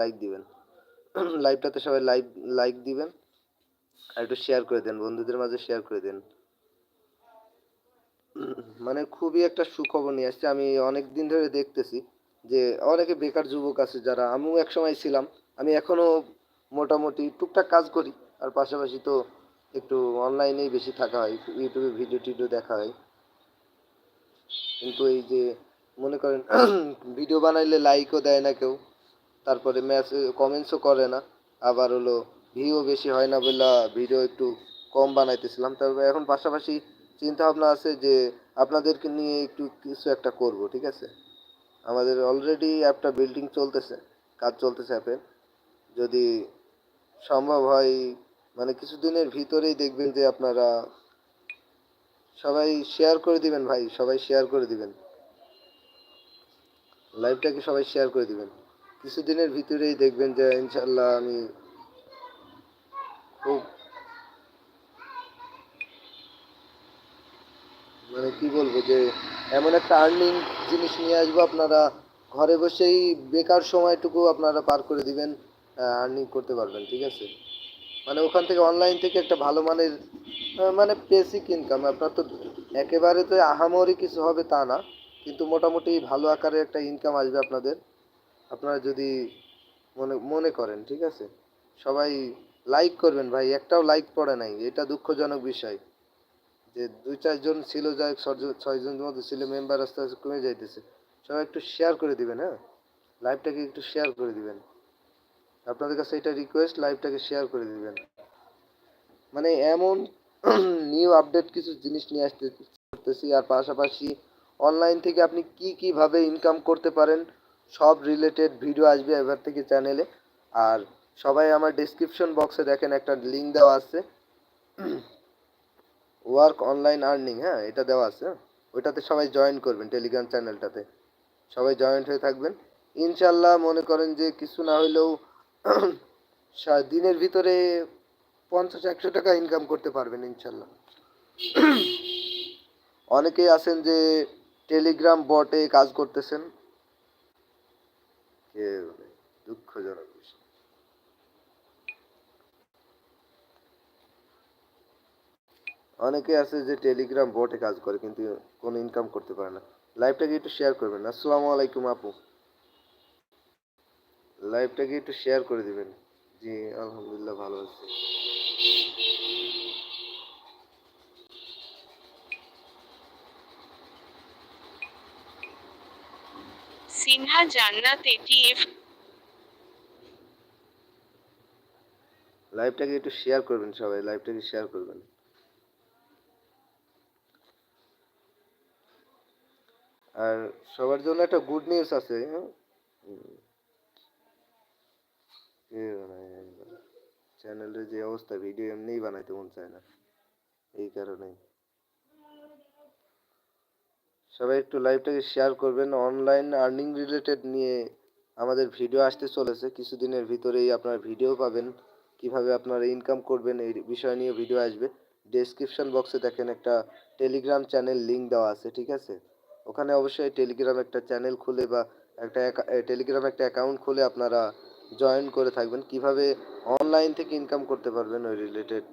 Like দিবেন। লাইভটাতে সবাই live like দিবেন। আর একটু শেয়ার করে দেন, বন্ধুদের মাঝে শেয়ার করে দেন। মানে খুবই একটা সুখবর নিয়ে আসছে। আমি অনেক দিন ধরে দেখতেছি যে অনেকে বেকার যুবক আছে যারা, আমিও এক সময় ছিলাম। আমি এখনও মোটামুটি টুকটাক কাজ করি। আর পাশাপাশি তো একটু অনলাইনেই বেশি থাকা হয় ইউটিউবে ভিডিও টিডিও দেখা হয়। কিন্তু এই যে, মনে করেন ভিডিও বানাইলে লাইকও দেয় না কেউ। তারপরে মেসেজ কমেন্টসও করে না। আবার হলো ভিউ বেশি হয় না বলে ভিডিও একটু কম বানাইতেছিলাম। তবে এখন পাশাপাশি চিন্তা ভাবনা আছে যে, আপনাদেরকে নিয়ে একটু কিছু একটা করব, ঠিক আছে? আমাদের অলরেডি অ্যাপটা বিল্ডিং চলতেছে, কাজ চলতেছে অ্যাপে যদি সম্ভব হয় মানে কিছুদিনের ভিতরেই দেখবেন যে আপনারা সবাই শেয়ার করে দিবেন ভাই, সবাই শেয়ার করে দিবেন। লাইভটাকে সবাই শেয়ার করে দিবেন। কিছুদিনের ভিতরেই দেখবেন যে ইনশাল্লাহ আমি খুব মানে কি বলব যে এমন একটা আর্নিং জিনিস নিয়ে আসব আপনারা ঘরে বসেই বেকার সময়টুকু আপনারা পার করে দিবেন আর্নিং করতে পারবেন, ঠিক আছে? মানে ওখান থেকে অনলাইন থেকে একটা ভালো মানের মানে বেসিক ইনকাম আপনার তো একেবারে তো আহামরি কিছু হবে তা না, কিন্তু মোটামুটি ভালো আকারে একটা ইনকাম আসবে আপনাদের। আপনারা যদি মনে মনে করেন, ঠিক আছে? সবাই লাইক করবেন ভাই, একটাও লাইক পড়ে নাই, এটা দুঃখজনক বিষয়। যে দুই চারজন ছিল যাই ছয়জনের মধ্যে ছিল মেম্বার আস্তে আস্তে কমে যাইতেছে। সবাই একটু শেয়ার করে দিবেন হ্যাঁ? লাইভটাকে একটু শেয়ার করে দিবেন। আপনাদের কাছে এটা রিকোয়েস্ট লাইভটাকে শেয়ার করে দিবেন। মানে এমন নিউ আপডেট কিছু জিনিস নিয়ে আসতে, করতেছি, আর পাশাপাশি অনলাইন থেকে আপনি কি, কীভাবে ইনকাম করতে পারেন সব রিলেটেড ভিডিও আসবে এবার থেকে চ্যানেলে আর সবাই আমার ডিসক্রিপশন বক্সে দেখেন একটা লিঙ্ক দেওয়া আছে। ওয়ার্ক অনলাইন আর্নিং হ্যাঁ এটা দেওয়া আছে? ওইটাতে সবাই জয়েন করবেন টেলিগ্রাম চ্যানেলটাতে সবাই জয়েন্ট হয়ে থাকবেন। ইনশাল্লাহ মনে করেন যে কিছু না হইলেও দিনের ভিতরে পঞ্চাশ, একশো টাকা ইনকাম করতে পারবেন ইনশাল্লাহ অনেকেই আছেন যে টেলিগ্রাম বটে কাজ করতেছেন। কে বলে? দুঃখজনক বিষয়। অনেকে আছে যে টেলিগ্রাম বটে কাজ করে, কিন্তু কোনো ইনকাম করতে পারে না। লাইভটাকে একটু শেয়ার করবেন। আসসালামু আলাইকুম আপু। লাইভটাকে একটু শেয়ার করে দিবেন। জি, আলহামদুলিল্লাহ ভালো আছি। সিনহা জান্নাত এটিএফ। লাইভটাকে একটু শেয়ার করবেন সবাই, লাইভটাকে শেয়ার করবেন। আর সবার জন্য একটা গুড নিউজ আছে? চ্যানেলের যে অবস্থা ভিডিও এমনিই বানাইতে মন চায় না। এই কারণেই। সবাই একটু লাইভটাকে শেয়ার করবেন। অনলাইন আর্নিং রিলেটেড নিয়ে আমাদের ভিডিও আসতে চলেছে। কিছুদিনের ভিতরেই আপনার ভিডিও পাবেন। কীভাবে আপনারা ইনকাম করবেন এই বিষয় নিয়ে ভিডিও আসবে। ডেসক্রিপশন বক্সে দেখেন একটা টেলিগ্রাম চ্যানেল লিংক দেওয়া আছে, ঠিক আছে? ওখানে অবশ্যই টেলিগ্রাম একটা চ্যানেল খুলে বা একটা টেলিগ্রাম একটা অ্যাকাউন্ট খুলে আপনারা জয়েন করে থাকবেন। কীভাবে অনলাইন থেকে ইনকাম করতে পারবেন ওই রিলেটেড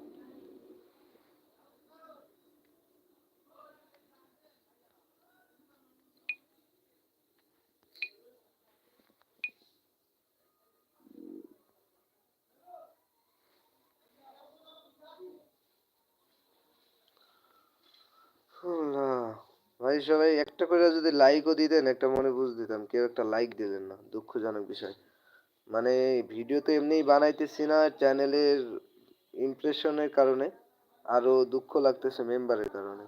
ভাই সবাই একটা করে যদি লাইকও দিতেন, একটা মনে বুঝ দিতাম, কেউ একটা লাইক দিলেন না, দুঃখজনক বিষয়। মানে ভিডিও তো এমনিই বানাইতেছি না চ্যানেলের ইমপ্রেশনের কারণে, আরও দুঃখ লাগতেছে মেম্বারের কারণে।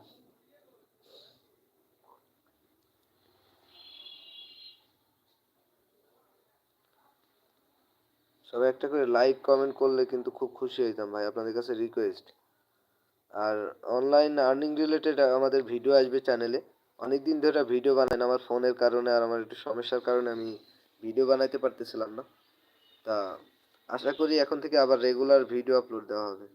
সবাই একটা করে লাইক কমেন্ট করলে কিন্তু খুব খুশি হইতাম ভাই, আপনাদের কাছে রিকোয়েস্ট আর অনলাইন আর্নিং রিলেটেড আমাদের ভিডিও আসবে চ্যানেলে অনেক দিন ধরে ভিডিও বানাই আমার ফোনের কারণে আর আমার একটু সমস্যার কারণে আমি ভিডিও বানাইতে পারতেছিলাম না। তা আশা করি এখন থেকে আবার রেগুলার ভিডিও আপলোড দেওয়া হবে।